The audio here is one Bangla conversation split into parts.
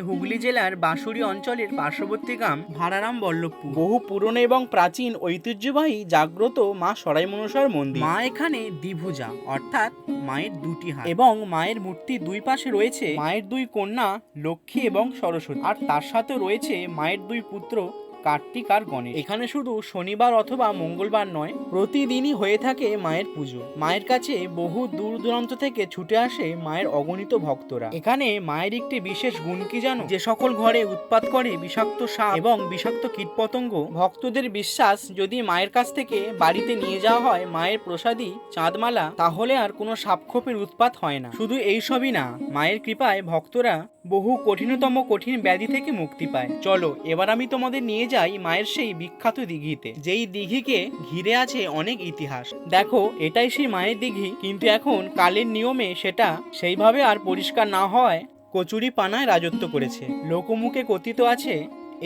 হুগলি জেলার বাঁশুড়ি অঞ্চলের পার্শ্ববর্তী গ্রাম ভাড়ারাম বল্লভপুর। বহু পুরনো এবং প্রাচীন ঐতিহ্যবাহী জাগ্রত মা সরাই মনসার মন্দির। মা এখানে দ্বিভুজা অর্থাৎ মায়ের দুটি হাত। এবং মায়ের মূর্তি দুই পাশে রয়েছে মায়ের দুই কন্যা লক্ষ্মী এবং সরস্বতী। আর তার সাথে রয়েছে মায়ের দুই পুত্র কার্তিক আর গণেশ। এখানে শুধু শনিবার অথবা মঙ্গলবার নয়, প্রতিদিনই হয়ে থাকে মায়ের পুজো। মায়ের কাছে বহু দূর দূরান্ত থেকে ছুটে আসে মায়ের অগণিত ভক্তরা। এখানে মায়ের একটি বিশেষ গুণ কি জানো? যে সকল ঘরে উৎপাত করে বিষাক্ত সাপ এবং বিষাক্ত কীটপতঙ্গ, ভক্তদের বিশ্বাস যদি মায়ের কাছ থেকে বাড়িতে নিয়ে যাওয়া হয় মায়ের প্রসাদী, চাঁদমালা, তাহলে আর কোনো সাপখোপের উৎপাত হয় না। শুধু এইসবই না, মায়ের কৃপায় ভক্তরা বহু কঠিনতম কঠিন ব্যাধি থেকে মুক্তি পায়। চলো, এবার আমি তোমাদের নিয়ে যাই মায়ের সেই বিখ্যাত দিঘিতে। যেই দিঘিকে ঘিরে আছে অনেক ইতিহাস। দেখো, এটাই সেই মায়ের দিঘি, কিন্তু এখন কালের নিয়মে সেটা সেইভাবে আর পরিষ্কার না হওয়ায় কচুরি পানায় রাজত্ব করেছে। লোকমুখে কথিত আছে,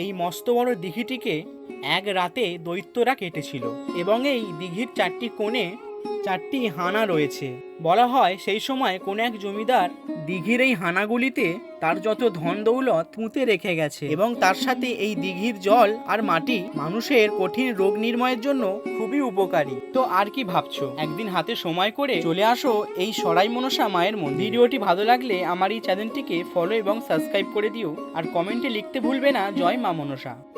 এই মস্ত বড় দিঘিটিকে এক রাতে দৈত্যরা কেটেছিল। এবং এই দিঘির চারটি কোণে চারটি হানা রয়েছে। বলা হয় সেই সময় কোন এক জমিদার দিঘির এই হানাগুলিতে তার যত ধন দৌলত পুঁতে রেখে গেছে এবং তার সাথে এই দিঘির জল আর মাটি মানুষের কঠিন রোগ নির্ময়ের জন্য খুবই উপকারী। তো আর কি ভাবছ? একদিন হাতে সময় করে চলে আসো এই সরাই মনসা মায়ের মন্দির। ভিডিওটি ভালো লাগলে আমার এই চ্যানেলটিকে ফলো এবং সাবস্ক্রাইব করে দিও। আর কমেন্টে লিখতে ভুলবে না। জয় মা মনসা।